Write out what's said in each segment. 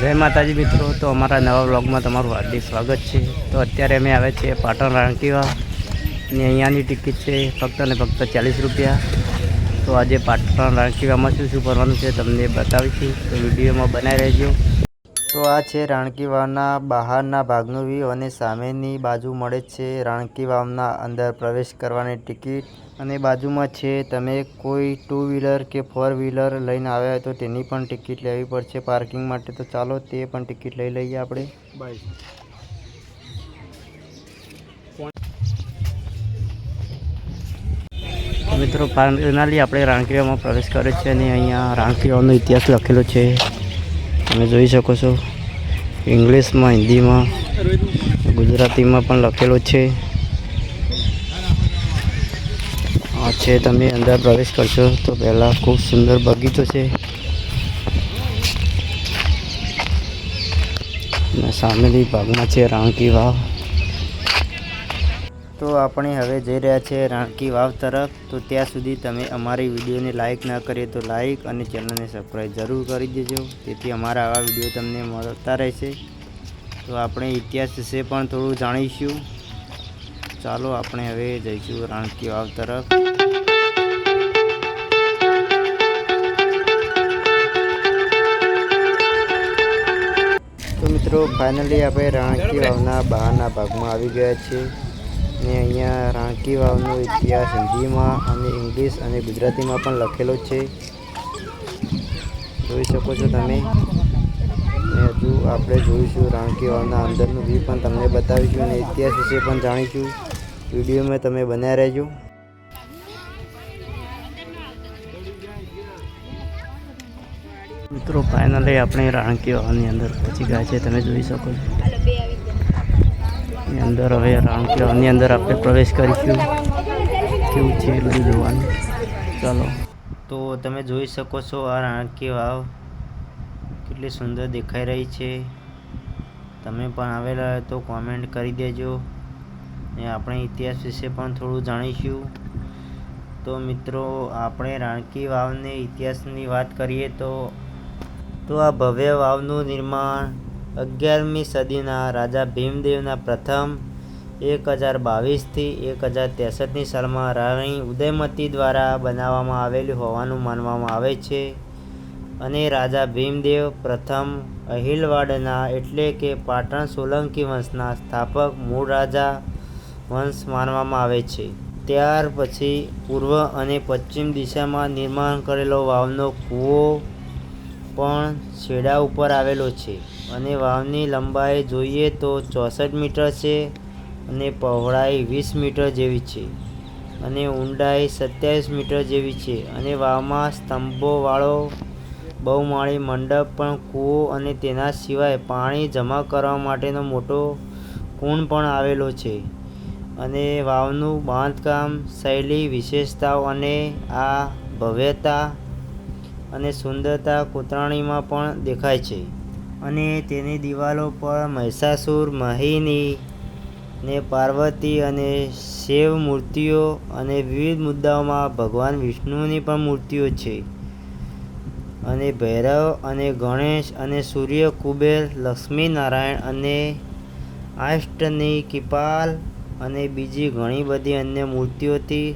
જય માતાજી મિત્રો, તો અમારા નવા બ્લોગમાં તમારું હાર્દિક સ્વાગત છે. તો અત્યારે અમે આવે છીએ પાટણ રાણકીવા. અને અહીંયાની ટિકિટ છે ફક્ત ને ફક્ત ચાલીસ રૂપિયા. તો આજે પાટણ રાણકીવામાં શું શું કરવાનું છે તમને બતાવીશું. તો વિડીયોમાં બનાવી રહેજો. તો આ છે રાણકી વાવના બહારના ભાગનો વ્યૂ અને સામેની બાજુ મળે છે રાણકી વાવના અંદર પ્રવેશ કરવાની ટિકિટ અને બાજુમાં છે, તમે કોઈ ટુ વ્હીલર કે ફોર વ્હીલર લઈને આવ્યા હોય તો તેની પણ ટિકિટ લેવી પડશે પાર્કિંગ માટે. તો ચાલો તે પણ ટિકિટ લઈ લઈએ આપણે. બાય મિત્રો, ફાઇનલી આપણે રાણકીવામાં પ્રવેશ કર્યો છે અને અહીંયા રાણકીવાનો ઇતિહાસ લખેલો છે. તમે જોઈ શકો છો. ઇંગ્લિશમાં હિન્દીમાં, ગુજરાતીમાં પણ લખેલો છે. આ છે તમે અંદર પ્રવેશ કરશો તો પહેલાં ખૂબ સુંદર બગીચો છે. અને સામેની ભાગમાં છે રાણકી વાવ તો આપણે હવે જઈ રહ્યા છે રાણકી વાવ તરફ. તો ત્યાં સુધી તમે અમારી વિડીયોને લાઈક ના કરીએ તો લાઈક અને ચેનલને સબસ્ક્રાઈબ જરૂર કરી દેજો. તેથી અમારા આવા વીડિયો તમને મળતા રહેશે. તો આપણે ઇતિહાસ વિશે પણ થોડું જાણીશું. ચાલો આપણે હવે જઈશું રાણકી વાવ તરફ. તો મિત્રો ફાઇનલી આપણે રાણકી વાવના બહારના ભાગમાં આવી ગયા છીએ. ને અહીંયા રાણકી વાવનો ઇતિહાસ હિન્દીમાં અને ઇંગ્લિશ અને ગુજરાતીમાં પણ લખેલો છે. જોઈ શકો છો તમે. ને હજુ આપણે જોઈશું રાણકી વાવના અંદરનું વ્યૂ પણ તમને બતાવીશું અને ઇતિહાસ વિશે પણ જાણીશું. વિડીયોમાં તમે બન્યા રહેજો. મિત્રો ફાઇનલી આપણે રાણકી વાવની અંદર પહોંચી ગયા છે. તમે જોઈ શકો છો. અંદર હવે રાણકી વાવની અંદર આપણે પ્રવેશ કરીશું. કેવું છે બધું જોવાનું. ચાલો. તો તમે જોઈ શકો છો આ રાણકી વાવ કેટલી સુંદર દેખાઈ રહી છે. તમે પણ આવેલા હોય તો કોમેન્ટ કરી દેજો. ને આપણે ઇતિહાસ વિશે પણ થોડું જાણીશું. તો મિત્રો, આપણે રાણકી વાવને ઇતિહાસની વાત કરીએ તો તો આ ભવ્ય વાવનું નિર્માણ અગિયારમી સદીના રાજા ભીમદેવના પ્રથમ એક હજાર બાવીસથી એક હજાર ત્રેસઠની સાલમાં રાણી ઉદયમતી દ્વારા બનાવવામાં આવેલું હોવાનું માનવામાં આવે છે. અને રાજા ભીમદેવ પ્રથમ અહિલવાડના એટલે કે પાટણ સોલંકી વંશના સ્થાપક મૂળ રાજા વંશ માનવામાં આવે છે. ત્યાર પછી પૂર્વ અને પશ્ચિમ દિશામાં નિર્માણ કરેલો વાવનો કૂવો પણ છેડા ઉપર આવેલો છે. અને વાવની લંબાઈ જોઈએ તો ચોસઠ મીટર છે અને પહોળાઈ વીસ મીટર જેવી છે. અને ઊંડાઈ સત્યાવીસ મીટર જેવી છે. અને વાવમાં સ્તંભોવાળો બહુમાળી મંડપ પણ કૂવો અને તેના સિવાય પાણી જમા કરવા માટેનો મોટો કુંડ પણ આવેલો છે. અને વાવનું બાંધકામ શૈલી, વિશેષતાઓ અને આ ભવ્યતા અને સુંદરતા કોતરાણીમાં પણ દેખાય છે. અને તેની દિવાલો પર મહિષાસુર મહિની ને પાર્વતી અને શિવ મૂર્તિઓ અને વિવિધ મુદ્દાઓમાં ભગવાન વિષ્ણુની પણ મૂર્તિઓ છે. અને ભૈરવ અને ગણેશ અને સૂર્ય, કુબેર, લક્ષ્મી નારાયણ અને આષ્ટની કિપાલ અને બીજી ઘણી બધી અન્ય મૂર્તિઓથી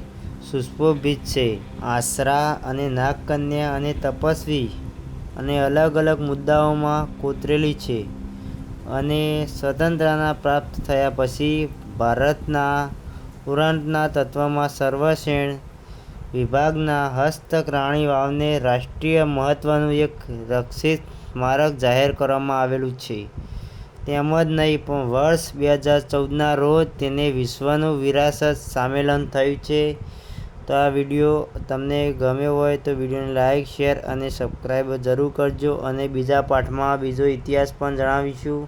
સુશોભિત છે. આશરા અને નાગકન્યા અને તપસ્વી અને અલગ અલગ મુદ્દાઓમાં કોતરેલી છે અને સ્વતંત્રતા પ્રાપ્ત થયા પછી ભારતના પુરાણના તત્વમાં સર્વક્ષેણ વિભાગના હસ્તક રાણી વાવને રાષ્ટ્રીય મહત્ત્વનું એક રક્ષિત સ્મારક જાહેર કરવામાં આવેલું છે. તેમજ નહીં, પણ વર્ષ બે હજાર ચૌદના રોજ તેને વિશ્વનું વિરાસત સામેલન થયું છે. તો આ વીડિયો તમને ગમ્યો હોય તો વિડીયોને લાઇક શેર અને સબસ્ક્રાઈબ જરૂર કરજો અને બીજા પાઠમાં બીજો ઇતિહાસ પણ જણાવીશું.